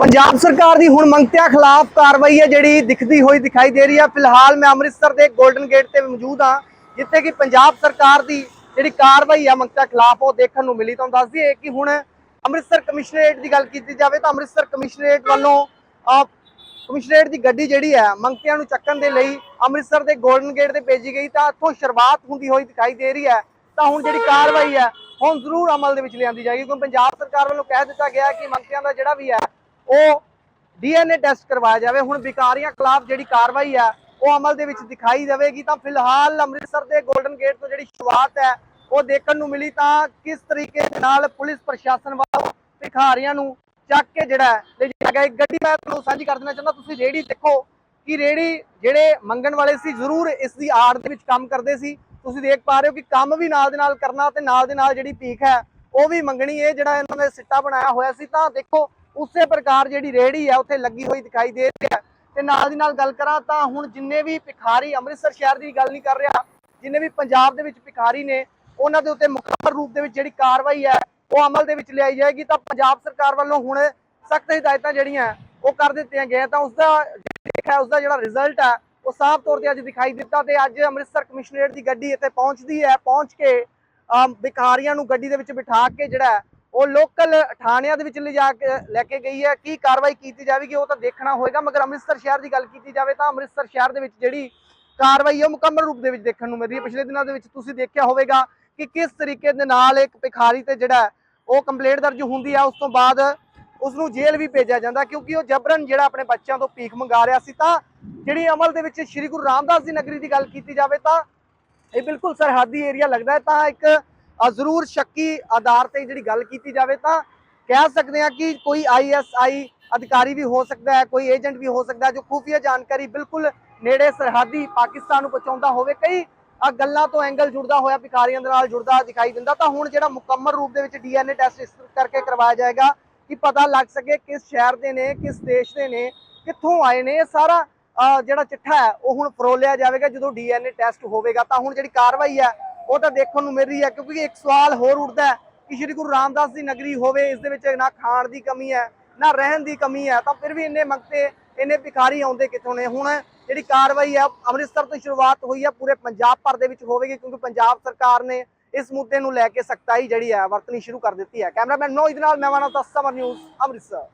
ਪੰਜਾਬ ਸਰਕਾਰ ਦੀ ਹੁਣ ਮੰਗਤਿਆਂ ਖਿਲਾਫ ਕਾਰਵਾਈ ਹੈ ਜਿਹੜੀ ਦਿਖਦੀ ਹੋਈ ਦਿਖਾਈ ਦੇ ਰਹੀ ਹੈ। ਫਿਲਹਾਲ ਮੈਂ ਅੰਮ੍ਰਿਤਸਰ ਦੇ 골ਡਨ ਗੇਟ ਤੇ ਮੌਜੂਦ ਹਾਂ ਜਿੱਥੇ ਕਿ ਪੰਜਾਬ ਸਰਕਾਰ ਦੀ ਜਿਹੜੀ ਕਾਰਵਾਈ ਹੈ ਮੰਗਤਿਆਂ ਖਿਲਾਫ ਉਹ ਦੇਖਣ ਨੂੰ ਮਿਲੀ। ਤੁਹਾਨੂੰ ਦੱਸ ਦਈਏ ਕਿ ਹੁਣ ਅੰਮ੍ਰਿਤਸਰ ਕਮਿਸ਼ਨਰੇਟ ਦੀ ਗੱਲ ਕੀਤੀ ਜਾਵੇ ਤਾਂ ਅੰਮ੍ਰਿਤਸਰ ਕਮਿਸ਼ਨਰੇਟ ਵੱਲੋਂ ਅਹ, ਕਮਿਸ਼ਨਰੇਟ ਦੀ ਗੱਡੀ ਜਿਹੜੀ ਹੈ ਮੰਗਤਿਆਂ ਨੂੰ ਚੱਕਣ ਦੇ ਲਈ ਅੰਮ੍ਰਿਤਸਰ ਦੇ 골ਡਨ ਗੇਟ ਤੇ ਭੇਜੀ ਗਈ। ਤਾਂ ਇੱਥੋਂ ਸ਼ੁਰੂਆਤ ਹੁੰਦੀ ਹੋਈ ਦਿਖਾਈ ਦੇ ਰਹੀ ਹੈ। ਤਾਂ ਹੁਣ ਜਿਹੜੀ ਕਾਰਵਾਈ ਹੈ ਹੁਣ ਜ਼ਰੂਰ ਅਮਲ ਦੇ ਵਿੱਚ ਲਿਆਂਦੀ ਜਾਏਗੀ ਕਿਉਂਕਿ ਪੰਜਾਬ ਸਰਕਾਰ ਵੱਲੋਂ ਕਹਿ ਦਿੱਤਾ ਗਿਆ ਕਿ ਮੰਗਤਿਆਂ ਦਾ ਜਿਹੜਾ ਵੀ ਹੈ ਉਹ ਡੀਐਨਏ ਟੈਸਟ ਕਰਵਾਇਆ ਜਾਵੇ, ਹੁਣ ਵਿਕਾਰੀਆਂ ਖਿਲਾਫ ਜਿਹੜੀ ਕਾਰਵਾਈ ਹੈ ਉਹ ਅਮਲ ਦੇ ਵਿੱਚ ਦਿਖਾਈ ਦੇਵੇਗੀ, ਤਾਂ ਫਿਲਹਾਲ ਅੰਮ੍ਰਿਤਸਰ ਦੇ 골ਡਨ ਗੇਟ ਤੋਂ ਜਿਹੜੀ ਸ਼ੁਰੂਆਤ ਹੈ, ਉਹ ਦੇਖਣ ਨੂੰ ਮਿਲੀ ਤਾਂ ਕਿਸ ਤਰੀਕੇ ਦੇ ਨਾਲ ਪੁਲਿਸ ਪ੍ਰਸ਼ਾਸਨ ਵੱਲੋਂ ਭਿਖਾਰੀਆਂ ਨੂੰ ਚੱਕ ਕੇ ਜਿਹੜਾ ਹੈ, ਲੈ ਗਿਆ। ਇੱਕ ਗੱਡੀ ਮੈਂ ਤੁਹਾਨੂੰ ਸਾਂਝੀ ਕਰ ਦੇਣਾ ਚਾਹੁੰਦਾ, ਤੁਸੀਂ ਰੇੜੀ ਦੇਖੋ ਕਿ ਰੇੜੀ ਜਿਹੜੇ ਮੰਗਣ ਵਾਲੇ ਸੀ, ਜ਼ਰੂਰ ਇਸ ਦੀ ਆੜ ਦੇ ਵਿੱਚ ਕੰਮ ਕਰਦੇ ਸੀ। ਤੁਸੀਂ ਦੇਖ ਪਾ ਰਹੇ ਹੋ ਕਿ ਕੰਮ ਵੀ ਨਾਲ ਦੇ ਨਾਲ ਕਰਨਾ ਤੇ ਨਾਲ ਦੇ ਨਾਲ ਜਿਹੜੀ ਭੀਖ ਹੈ, ਉਹ ਵੀ ਮੰਗਣੀ ਹੈ ਜਿਹੜਾ ਇਹਨਾਂ ਨੇ ਸਿੱਟਾ ਬਣਾਇਆ ਹੋਇਆ ਸੀ। ਤਾਂ ਦੇਖੋ ਉਸੇ ਪ੍ਰਕਾਰ ਜਿਹੜੀ ਰੇੜੀ ਹੈ ਉੱਥੇ ਲੱਗੀ ਹੋਈ ਦਿਖਾਈ ਦੇ ਰਹੀ ਹੈ ਤੇ ਨਾਲ ਦੀ ਨਾਲ ਗੱਲ ਕਰਾਂ ਤਾਂ ਹੁਣ ਜਿੰਨੇ ਵੀ ਭਿਖਾਰੀ ਅੰਮ੍ਰਿਤਸਰ ਸ਼ਹਿਰ ਦੀ ਗੱਲ ਨਹੀਂ ਕਰ ਰਿਹਾ ਜਿੰਨੇ ਵੀ ਪੰਜਾਬ ਦੇ ਵਿੱਚ ਭਿਖਾਰੀ ਨੇ ਉਹਨਾਂ ਦੇ ਉੱਤੇ ਮੁਕੰਮਲ ਰੂਪ ਦੇ ਵਿੱਚ ਜਿਹੜੀ ਕਾਰਵਾਈ ਹੈ ਉਹ ਅਮਲ ਦੇ ਵਿੱਚ ਲਿਆਈ ਜਾਏਗੀ। ਤਾਂ ਪੰਜਾਬ ਸਰਕਾਰ ਵੱਲੋਂ ਹੁਣ ਸਖਤ ਹਦਾਇਤਾਂ ਜਿਹੜੀਆਂ ਉਹ ਕਰ ਦਿੱਤੀਆਂ ਗਈਆਂ। ਤਾਂ ਉਸ ਦਾ ਦੇਖਿਆ ਉਸ ਦਾ ਜਿਹੜਾ ਰਿਜ਼ਲਟ ਹੈ ਉਹ ਸਾਫ਼ ਤੌਰ ਤੇ ਅੱਜ ਦਿਖਾਈ ਦਿੱਤਾ ਤੇ ਅੱਜ ਅੰਮ੍ਰਿਤਸਰ ਕਮਿਸ਼ਨਰੇਟ ਦੀ ਗੱਡੀ ਇੱਥੇ ਪਹੁੰਚਦੀ ਹੈ। ਪਹੁੰਚ ਕੇ ਅਮ, ਭਿਖਾਰੀਆਂ ਨੂੰ ਗੱਡੀ ਦੇ ਵਿੱਚ ਬਿਠਾ ਕੇ ਜਿਹੜਾ ਉਹ ਲੋਕਲ ਥਾਣਿਆਂ ਦੇ ਵਿੱਚ ਲਿਜਾ ਕੇ, ਲੈ ਕੇ ਗਈ ਹੈ। ਕੀ ਕਾਰਵਾਈ ਕੀਤੀ ਜਾਵੇਗੀ ਉਹ ਤਾਂ ਦੇਖਣਾ ਹੋਏਗਾ, ਮਗਰ ਅੰਮ੍ਰਿਤਸਰ ਸ਼ਹਿਰ ਦੀ ਗੱਲ ਕੀਤੀ ਜਾਵੇ ਤਾਂ ਅੰਮ੍ਰਿਤਸਰ ਸ਼ਹਿਰ ਦੇ ਵਿੱਚ ਜਿਹੜੀ ਕਾਰਵਾਈ ਹੈ ਉਹ ਮੁਕੰਮਲ ਰੂਪ ਦੇ ਵਿੱਚ ਦੇਖਣ ਨੂੰ ਮਿਲ ਰਹੀ ਹੈ। ਪਿਛਲੇ ਦਿਨਾਂ ਦੇ ਵਿੱਚ ਤੁਸੀਂ ਦੇਖਿਆ ਹੋਵੇਗਾ ਕਿ ਕਿਸ ਤਰੀਕੇ ਦੇ ਨਾਲ ਇੱਕ ਭਿਖਾਰੀ ਤੇ ਜਿਹੜਾ ਉਹ ਕੰਪਲੇਂਟ ਦਰਜ ਹੁੰਦੀ ਹੈ ਉਸ ਤੋਂ ਬਾਅਦ ਉਸ ਨੂੰ ਜੇਲ੍ਹ ਵੀ ਭੇਜਿਆ ਜਾਂਦਾ, ਕਿਉਂਕਿ ਉਹ ਜਬਰਨ ਜਿਹੜਾ ਆਪਣੇ ਬੱਚਿਆਂ ਤੋਂ ਭੀਖ ਮੰਗਾ ਰਿਹਾ ਸੀ ਤਾਂ ਜਿਹੜੀ ਅਮਲ ਦੇ ਵਿੱਚ ਸ੍ਰੀ ਗੁਰੂ ਰਾਮਦਾਸ ਦੀ ਨਗਰੀ ਦੀ ਗੱਲ ਕੀਤੀ ਜਾਵੇ ਤਾਂ ਇਹ ਬਿਲਕੁਲ ਸਰਹੱਦੀ ਏਰੀਆ ਲੱਗਦਾ ਹੈ। ਤਾਂ ਇੱਕ ਜ਼ਰੂਰ ਸ਼ੱਕੀ ਆਧਾਰ ਤੇ ਜਿਹੜੀ ਗੱਲ ਕੀਤੀ ਜਾਵੇ ਤਾਂ ਕਹਿ ਸਕਦੇ ਹਾਂ ਕਿ ਕੋਈ ਆਈਐਸਆਈ ਅਧਿਕਾਰੀ ਵੀ ਹੋ ਸਕਦਾ ਹੈ ਕੋਈ ਏਜੰਟ ਵੀ ਹੋ ਸਕਦਾ ਜੋ ਖੂਫੀਆ ਜਾਣਕਾਰੀ ਬਿਲਕੁਲ ਨੇੜੇ ਸਰਹੱਦੀ ਪਾਕਿਸਤਾਨ ਨੂੰ ਪਹੁੰਚਾਉਂਦਾ ਹੋਵੇ। ਕਈ ਅ, ਗੱਲਾਂ ਤੋਂ ਐਂਗਲ ਜੁੜਦਾ ਹੋਇਆ ਭਿਖਾਰੀਆਂ ਦੇ ਨਾਲ ਜੁੜਦਾ ਦਿਖਾਈ ਦਿੰਦਾ ਤਾਂ ਹੁਣ ਜਿਹੜਾ ਮੁਕੰਮਲ ਰੂਪ ਦੇ ਵਿੱਚ ਡੀਐਨਏ ਟੈਸਟ ਇਸ ਕਰਕੇ ਕਰਵਾਇਆ ਜਾਏਗਾ ਕਿ ਪਤਾ ਲੱਗ ਸਕੇ ਕਿਸ ਸ਼ਹਿਰ ਦੇ ਨੇ ਕਿਸ ਦੇਸ਼ ਦੇ ਨੇ ਕਿੱਥੋਂ ਆਏ ਨੇ। ਇਹ ਸਾਰਾ ਜਿਹੜਾ ਚਿੱਠਾ ਹੈ ਉਹ ਹੁਣ ਫਰੋਲਿਆ ਜਾਵੇਗਾ। ਜਦੋਂ ਡੀਐਨਏ ਟੈਸਟ ਹੋਵੇਗਾ ਤਾਂ ਹੁਣ ਜਿਹੜੀ ਕਾਰਵਾਈ ਹੈ ਉਹ ਤਾਂ ਦੇਖਣ ਨੂੰ ਮਿਲ ਰਹੀ ਹੈ, ਕਿਉਂਕਿ ਇੱਕ ਸਵਾਲ ਹੋਰ ਉੱਠਦਾ ਹੈ ਕਿ ਸ਼੍ਰੀ ਗੁਰੂ ਰਾਮਦਾਸ ਦੀ ਨਗਰੀ ਹੋਵੇ, ਇਸ ਦੇ ਵਿੱਚ ਨਾ ਖਾਣ ਦੀ ਕਮੀ ਹੈ, ਨਾ ਰਹਿਣ ਦੀ ਕਮੀ ਹੈ, ਤਾਂ ਫਿਰ ਵੀ ਇੰਨੇ ਮੰਗਤੇ, ਇੰਨੇ ਭਿਖਾਰੀ ਆਉਂਦੇ ਕਿੱਥੋਂ ਨੇ? ਹੁਣ ਜਿਹੜੀ ਕਾਰਵਾਈ ਹੈ, ਅੰਮ੍ਰਿਤਸਰ ਤੋਂ ਸ਼ੁਰੂਆਤ ਹੋਈ ਹੈ, ਪੂਰੇ ਪੰਜਾਬ ਭਰ ਦੇ ਵਿੱਚ ਹੋਵੇਗੀ, ਕਿਉਂਕਿ ਪੰਜਾਬ ਸਰਕਾਰ ਨੇ ਇਸ ਮੁੱਦੇ ਨੂੰ ਲੈ ਕੇ ਸਖਤਾਈ ਜਿਹੜੀ ਹੈ, ਵਰਤਣੀ ਸ਼ੁਰੂ ਕਰ ਦਿੱਤੀ ਹੈ। ਕੈਮਰਾਮੈਨ ਨੋਇਦ ਨਾਲ, ਮੈਂ ਮਾਨਵ ਦਾ ਸਮਰ ਨਿਊਜ਼ ਅੰਮ੍ਰਿਤਸਰ।